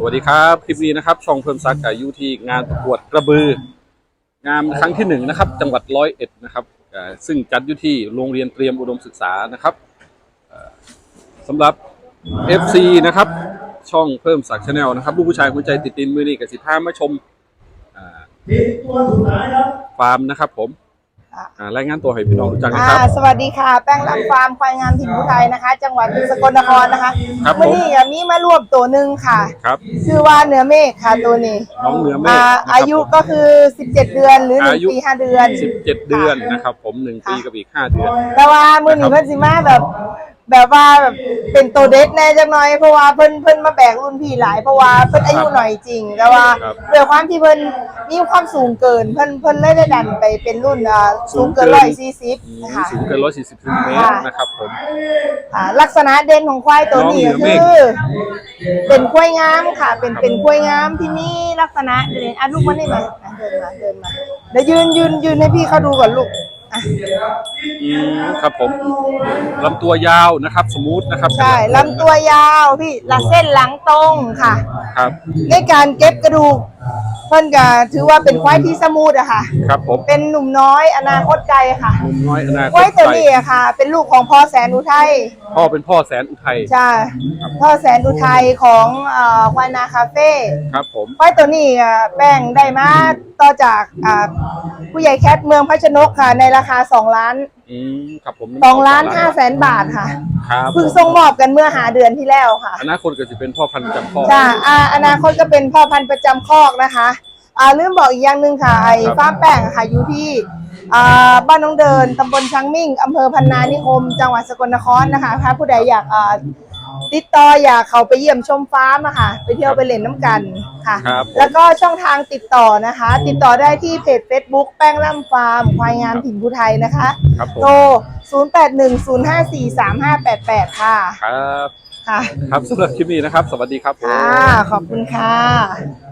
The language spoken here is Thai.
สวัสดีครับคลิปนี้นะครับช่องเพิ่มซักกับอยู่ที่งานประกวดกระบือ งานครั้งที่หนึ่งนะครับ จังหวัดร้อยเอ็ดนะครับซึ่งจัดอยู่ที่โรงเรียนเตรียมอุดมศึกษานะครับอ่าสำหรับ FC นะครับช่องเพิ่มสักชาแนลนะครับลูกผู้ชายหัวใจติดดินมือนี่กับสิพามาชมอ่าผิดตัวสุดท้ายครับฟาร์มนะครับผม อ่ารายงานตัวให้พี่น้องรู้จักนะอ่า ครับ สวัสดีค่ะ แป้งหลังฟาร์มควายงามถิ่นผู้ไทยนะคะ จังหวัดสกลนครนะคะครับผมวันนี้อะมีมารวบตัวหนึ่งค่ะ ครับ ชื่อว่าเนื้อเมฆค่ะตัวนี้น้องเหนือเมฆอ่านะครับอายุก็คือ 17 เดือนหรือหนึ่งอายุปีห้าเดือนสิบเจ็ดเดือนนะครับ ผมหนึ่งปีกับอีกห้าเดือน แต่ว่ามือหนีนะครับเพิ่นสิมาแบบ แบบว่าแบบเป็นตัวเด็ดแน่จังหน่อยเพราะว่าเพิ่นเพิ่นมาแบกรุ่นพี่หลาย เพราะว่าเพิ่นอายุหน่อยจริง แต่ว่าครับ ด้วยความที่เพิ่นมีความสูงเกิน เพิ่นเพิ่นเลยได้ดันไปเป็นรุ่นอ่าสูงเกินร้อยสี่สิบอืมนะคะสูงเกินร้อยสี่สิบเซนติเมตรค่ะ นะครับผม อ่าลักษณะเด่นของควายตัวนี้น้องเหนืก็อเมฆคือ เป็นควายงามค่ะ เป็นเป็นควายงามที่มีลักษณะเด่นอะลูกมานี่มาอะเดินมาเดินมาเดี๋ยวยืนยืนยืนให้พี่เขาดูก่อนลูก อะอืมครับผมลำตัวยาวนะครับ สมูทนะครับใช่ลำตัวยาวพี่ละเส้นหลังตรงค่ะ ครับในการเก็บกระดูก เพิ่นก็ถือว่าเป็นควายที่สมูทอะค่ะ ครับผมเป็นหนุ่มน้อยอนาคตไกลค่ะหนุ่มน้อยอนาคควาตยตัวไกลนี้อะค่ะ เป็นลูกของพ่อแสนอุทัยพ่อเป็นพ่อแสนอุทัยใช่พ่อแสนอุทัยของเอ่อควายนาคาเฟ่ครับผมควายตัวนี้อะแป้งได้มาต่อจากอ่าผู้ใหญ่แคทเมืองพัชนกค่ะ ในราคา 2 ล้าน อืมครับผม2ล้าน5แสนบาทค่ะครับเพิ่งส่งมอบกันเมื่อหาเดือนที่แล้วค่ะอนาคตก็จะเป็นพ่อพันธุ์จำพ่อจ้าอ่าอนาคตก็เป็นพ่อพันธุ์ประจำคอกนะคะ อ่าลืมบอกอีกอย่างหนึ่งค่ะไอ้ครับฟาร์มแป้งอะค่ะอยู่ที่อ่าบ้านน้องเดินตำบลช้างมิ่งอำเภอพันนานิคม จังหวัดสกลนครนะคะถ้าผู้ใดอยากอ่าติดต่ออยากเขาไปเยี่ยมชมฟาร์มอะค่ะ ไปเที่ยวไปเล่นน้ำกัน ค่ะ ครับผม แล้วก็ช่องทางติดต่อนะคะ ติดต่อได้ที่เพจ Facebook แป้งล่ำฟาร์มควายงามถิ่นภูไทยนะคะ ครับผมโทร0810543588 ค่ะ ครับ ค่ะ ครับสำหรับคลิปนี้นะครับ สวัสดีครับผม ค่ะ ขอบคุณค่ะ